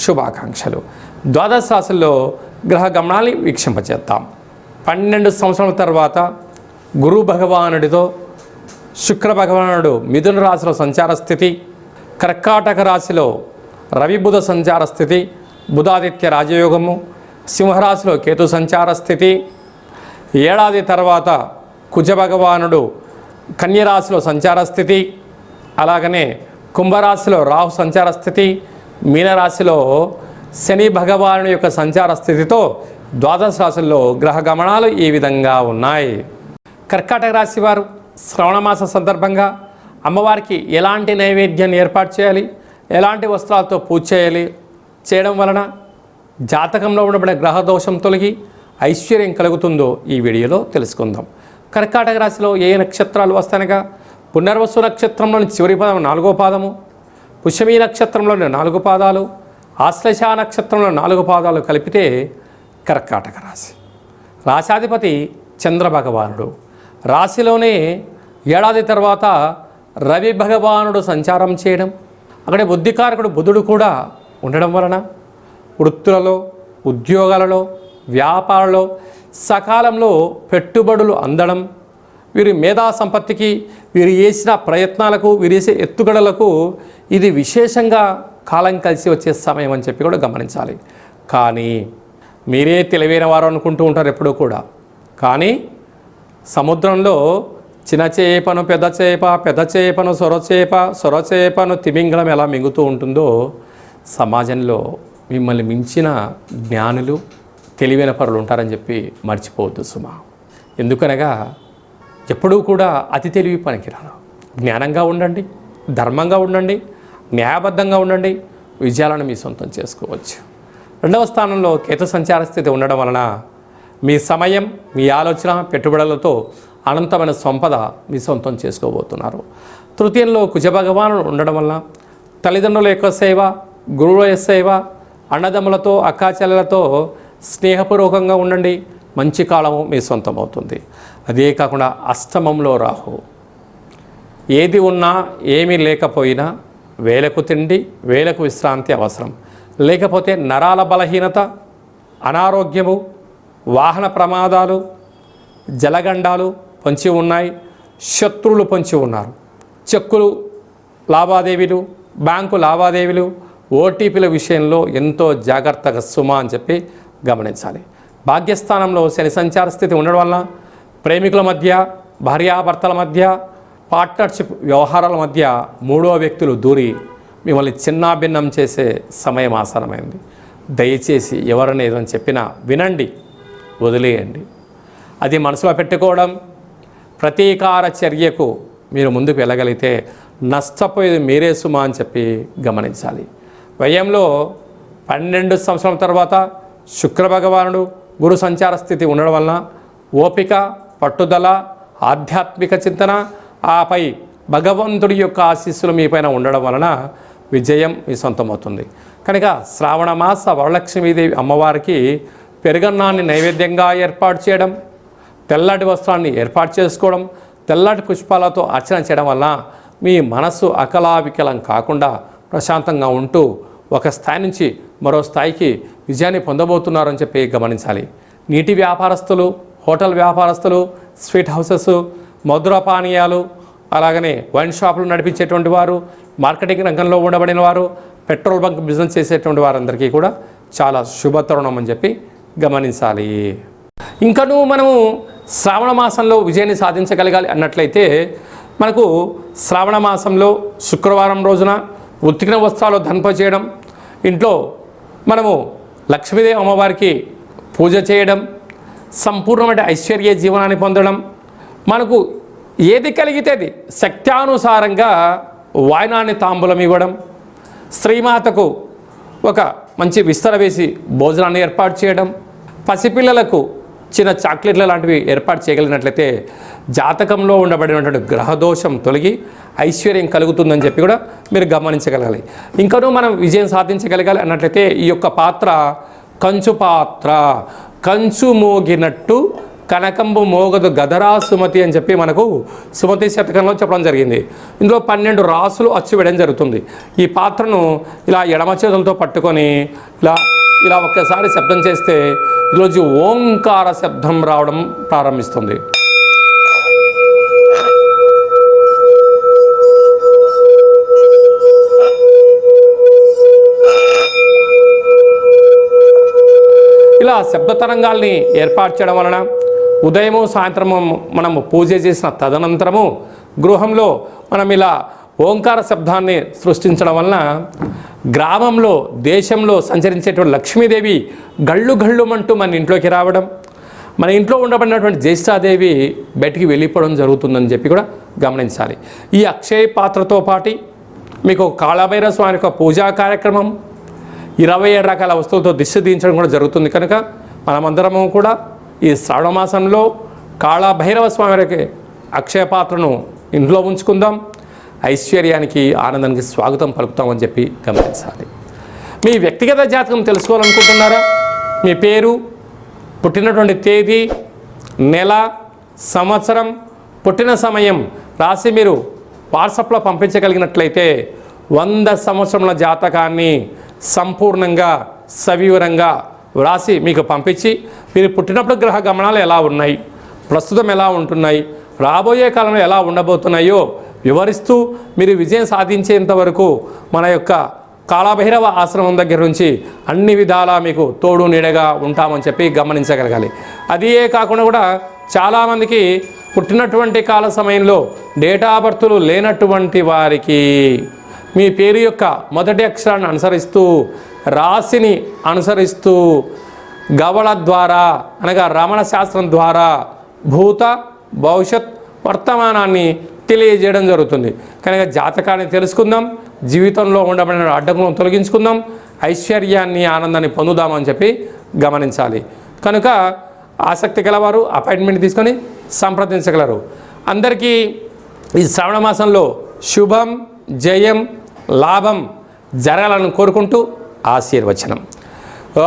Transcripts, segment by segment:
శుభాకాంక్షలు. ద్వాదశ రాశుల్లో గ్రహ గమనాన్ని వీక్షింపచేద్దాం. పన్నెండు సంవత్సరాల తర్వాత గురు భగవానుడితో శుక్ర భగవానుడు మిథున రాశిలో సంచార స్థితి కర్కాటక రాశిలో రవిబుధ సంచార స్థితి బుధాదిత్య రాజయోగము సింహరాశిలో కేతు సంచార స్థితి ఏడాది తర్వాత కుజ భగవానుడు కన్యరాశిలో సంచార స్థితి అలాగనే కుంభరాశిలో రాహు సంచార స్థితి మీనరాశిలో శని భగవాను యొక్క సంచార స్థితితో ద్వాదశ రాశుల్లో గ్రహ గమనాలు ఈ విధంగా ఉన్నాయి. కర్కాటక రాశి వారు శ్రవణమాస సందర్భంగా అమ్మవారికి ఎలాంటి నైవేద్యాన్ని ఏర్పాటు చేయాలి? ఎలాంటి వస్త్రాలతో పూజ చేయాలి? చేయడం వలన జాతకంలో ఉండబడిన గ్రహ దోషం తొలగి ఐశ్వర్యం కలుగుతుందో ఈ వీడియోలో తెలుసుకుందాం. కర్కాటక రాశిలో ఏ నక్షత్రాలు వస్తానగా పునర్వసు నక్షత్రంలోని చివరి పదం నాలుగో పాదము. పుష్యమీ నక్షత్రంలోని నాలుగు పాదాలు ఆశ్లేష నక్షత్రంలో నాలుగు పాదాలు కలిపితే కర్కాటక రాశి. రాశాధిపతి చంద్రభగవానుడు. రాశిలోనే ఏడాది తర్వాత రవి భగవానుడు సంచారం చేయడం అక్కడే బుద్ధికారకుడు బుధుడు కూడా ఉండడం వలన వృత్తులలో ఉద్యోగాలలో వ్యాపారంలో సకాలంలో పెట్టుబడులు అందడం వీరి మేధా సంపత్తికి వీరు చేసిన ప్రయత్నాలకు వీరు చేసే ఎత్తుగడలకు ఇది విశేషంగా కాలం కలిసి వచ్చే సమయం అని చెప్పి కూడా గమనించాలి. కానీ మీరే తెలివైన వారు అనుకుంటూ ఉంటారు ఎప్పుడూ కూడా. కానీ సముద్రంలో చిన్న చేపను పెద్ద చేప పెద్ద చేపను సొర చేప సొర తిమింగలం ఎలా మింగుతూ ఉంటుందో సమాజంలో మిమ్మల్ని మించిన జ్ఞానులు తెలివైన పరులు ఉంటారని చెప్పి మర్చిపోవద్దు సుమా. ఎందుకనగా ఎప్పుడూ కూడా అతి తెలివి పనికిరాను. జ్ఞానంగా ఉండండి ధర్మంగా ఉండండి న్యాయబద్ధంగా ఉండండి విజయాలను మీ సొంతం చేసుకోవచ్చు. రెండవ స్థానంలో కేతు సంచార స్థితి ఉండడం వలన మీ సమయం మీ ఆలోచన పెట్టుబడులతో అనంతమైన సంపద మీ సొంతం చేసుకోబోతున్నారు. తృతీయంలో కుజభగవానుడు ఉండడం వలన తల్లిదండ్రుల యొక్క సేవ గురువుల సేవ అన్నదమ్ములతో అక్కాచెల్లెలతో స్నేహపూర్వకంగా ఉండండి మంచి కాలము మీ సొంతం అవుతుంది అదే కాకుండా అష్టమంలో రాహు. ఏది ఉన్నా ఏమీ లేకపోయినా వేలకు తిండి వేలకు విశ్రాంతి అవసరం. లేకపోతే నరాల బలహీనత అనారోగ్యము వాహన ప్రమాదాలు జలగండాలు పొంచి ఉన్నాయి శత్రువులు పొంచి ఉన్నారు. చెక్కులు లావాదేవీలు బ్యాంకు లావాదేవీలు ఓటీపీల విషయంలో ఎంతో జాగ్రత్తగా సుమా అని చెప్పి గమనించాలి. భాగ్యస్థానంలో శని సంచార స్థితి ఉండడం వలన ప్రేమికుల మధ్య భార్యాభర్తల మధ్య పార్ట్నర్షిప్ వ్యవహారాల మధ్య మూడో వ్యక్తులు దూరి మిమ్మల్ని చిన్నాభిన్నం చేసే సమయం ఆసనమైంది దయచేసి ఎవరిని ఏదని చెప్పినా వినండి వదిలేయండి. అది మనసులో పెట్టుకోవడం ప్రతీకార చర్యకు మీరు ముందుకు వెళ్ళగలిగితే నష్టపోయేది మీరే సుమా అని చెప్పి గమనించాలి. వ్యయంలో పన్నెండు సంవత్సరాల తర్వాత శుక్ర భగవానుడు గురు సంచార స్థితి ఉండడం వలన ఓపిక పట్టుదల ఆధ్యాత్మిక చింతన ఆపై భగవంతుడి యొక్క ఆశీస్సులు మీ పైన ఉండడం వలన విజయం మీ సొంతమవుతుంది. కనుక శ్రావణ మాస వరలక్ష్మీదేవి అమ్మవారికి పెరుగన్నాన్ని నైవేద్యంగా ఏర్పాటు చేయడం తెల్లటి వస్త్రాన్ని ఏర్పాటు చేసుకోవడం తెల్లటి పుష్పాలతో అర్చన చేయడం వల్ల మీ మనస్సు అకలావికలం కాకుండా ప్రశాంతంగా ఉంటూ ఒక స్థాయి నుంచి మరో స్థాయికి విజయాన్ని పొందబోతున్నారని చెప్పి గమనించాలి. నీటి వ్యాపారస్తులు హోటల్ వ్యాపారస్తులు స్వీట్ హౌసెస్ మధుర పానీయాలు అలాగనే వైన్ షాపులు నడిపించేటువంటి వారు మార్కెటింగ్ రంగంలో ఉండబడిన వారు పెట్రోల్ బంక్ బిజినెస్ చేసేటువంటి వారందరికీ కూడా చాలా శుభతరుణం అని చెప్పి గమనించాలి. ఇంకను మనము శ్రావణ మాసంలో విజయాన్ని సాధించగలగాలి అన్నట్లయితే మనకు శ్రావణ మాసంలో శుక్రవారం రోజున ఉత్తికిన వస్త్రాలు ధన్ప చేయడం ఇంట్లో మనము లక్ష్మీదేవి అమ్మవారికి పూజ చేయడం సంపూర్ణమైన ఐశ్వర్య జీవనాన్ని పొందడం మనకు ఏది కలిగితే అది శక్త్యానుసారంగా వాయనాన్ని తాంబూలం ఇవ్వడం స్త్రీమాతకు ఒక మంచి విస్తర వేసి భోజనాన్ని ఏర్పాటు చేయడం పసిపిల్లలకు చిన్న చాక్లెట్ల లాంటివి ఏర్పాటు చేయగలిగినట్లయితే జాతకంలో ఉండబడినటువంటి గ్రహదోషం తొలగి ఐశ్వర్యం కలుగుతుందని చెప్పి కూడా మీరు గమనించగలగాలి. ఇంకనూ మనం విజయం సాధించగలగాలి అన్నట్లయితే ఈ యొక్క పాత్ర కంచు పాత్ర. కంచు మోగినట్టు కనకంబు మోగదు గదరా సుమతి అని చెప్పి మనకు సుమతి శతకంలో చెప్పడం జరిగింది. ఇందులో పన్నెండు రాసులు అచ్చు వేయడం జరుగుతుంది. ఈ పాత్రను ఇలా ఎడమ చేతులతో పట్టుకొని ఇలా ఇలా ఒక్కసారి శబ్దం చేస్తే ఈరోజు ఓంకార శబ్దం రావడం ప్రారంభిస్తుంది. ఇలా శబ్ద తరంగాల్ని ఏర్పాటు చేయడం వలన ఉదయము సాయంత్రము మనము పూజ చేసిన తదనంతరము గృహంలో మనం ఇలా ఓంకార శబ్దాన్ని సృష్టించడం వలన గ్రామంలో దేశంలో సంచరించేటువంటి లక్ష్మీదేవి గళ్ళు గళ్ళుమంటూ మన ఇంట్లోకి రావడం మన ఇంట్లో ఉండబడినటువంటి జ్యేష్ఠాదేవి బయటికి వెళ్ళిపోవడం జరుగుతుందని చెప్పి కూడా గమనించాలి. ఈ అక్షయ పాత్రతో పాటి మీకు కాళభైరవ స్వామి యొక్క పూజా కార్యక్రమం ఇరవై ఏడు రకాల వస్తువులతో దిష్టి దించడం కూడా జరుగుతుంది కనుక మనమందరము కూడా ఈ శ్రావణ మాసంలో కాళభైరవ స్వామి అక్షయ పాత్రను ఇంట్లో ఉంచుకుందాం. ఐశ్వర్యానికి ఆనందానికి స్వాగతం పలుకుతామని చెప్పి గమనించాలి. మీ వ్యక్తిగత జాతకం తెలుసుకోవాలనుకుంటున్నారా? మీ పేరు పుట్టినటువంటి తేదీ నెల సంవత్సరం పుట్టిన సమయం రాసి మీరు వాట్సాప్లో పంపించగలిగినట్లయితే వంద సంవత్సరముల జాతకాన్ని సంపూర్ణంగా సవివరంగా వ్రాసి మీకు పంపించి మీరు పుట్టినప్పుడు గ్రహ గమనాలు ఎలా ఉన్నాయి? ప్రస్తుతం ఎలా ఉంటున్నాయి? రాబోయే కాలంలో ఎలా ఉండబోతున్నాయో వివరిస్తూ మీరు విజయం సాధించేంత వరకు మన యొక్క కాళభైరవ ఆశ్రమం దగ్గర నుంచి అన్ని విధాలా మీకు తోడు నీడగా ఉంటామని చెప్పి గమనించగలగాలి. అదే కాకుండా కూడా చాలామందికి పుట్టినటువంటి కాల సమయంలో డేటా బర్తులు లేనటువంటి వారికి మీ పేరు యొక్క మొదటి అక్షరాన్ని అనుసరిస్తూ రాశిని అనుసరిస్తూ గవళ ద్వారా అనగా రమణ శాస్త్రం ద్వారా భూత భవిష్యత్ వర్తమానాన్ని తెలియజేయడం జరుగుతుంది. కనుక జాతకాన్ని తెలుసుకుందాం జీవితంలో ఉండబడిన అడ్డంకులను తొలగించుకుందాం ఐశ్వర్యాన్ని ఆనందాన్ని పొందుదామని చెప్పి గమనించాలి. కనుక ఆసక్తి గలవారు అపాయింట్మెంట్ తీసుకొని సంప్రదించగలరు. అందరికీ ఈ శ్రావణ మాసంలో శుభం జయం లాభం జరగాలని కోరుకుంటూ ఆశీర్వచనం.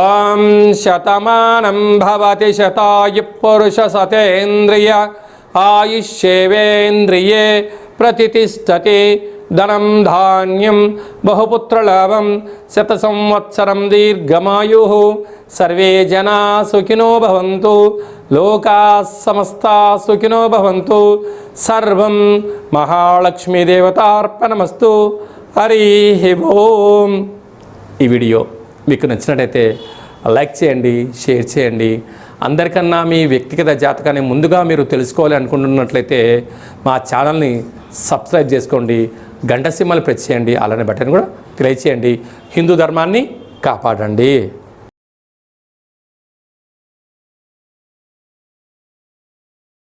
ఓం శతమానం భవతి శతాయు పురుష సతేంద్రియ ఆయుష్యేవేంద్రియే ప్రతిష్టతి ధనం ధాన్యం బహుపుత్రలాభం శత సంవత్సరం దీర్ఘమాయు. సర్వే జనా సుఖినో భవంతు లోకా సమస్త సుఖినో భవంతు. సర్వం మహాలక్ష్మీదేవతార్పణమస్తు. హరి ఓం. ఈ వీడియో మీకు నచ్చినట్టయితే లైక్ చేయండి షేర్ చేయండి. అందరికన్నా మీ వ్యక్తిగత జాతకాన్ని ముందుగా మీరు తెలుసుకోవాలి అనుకుంటున్నట్లయితే మా ఛానల్ని సబ్స్క్రైబ్ చేసుకోండి గంట సింహలు ప్రెస్ చేయండి అలానే బటన్ కూడా తెలియచేయండి. హిందూ ధర్మాన్ని కాపాడండి.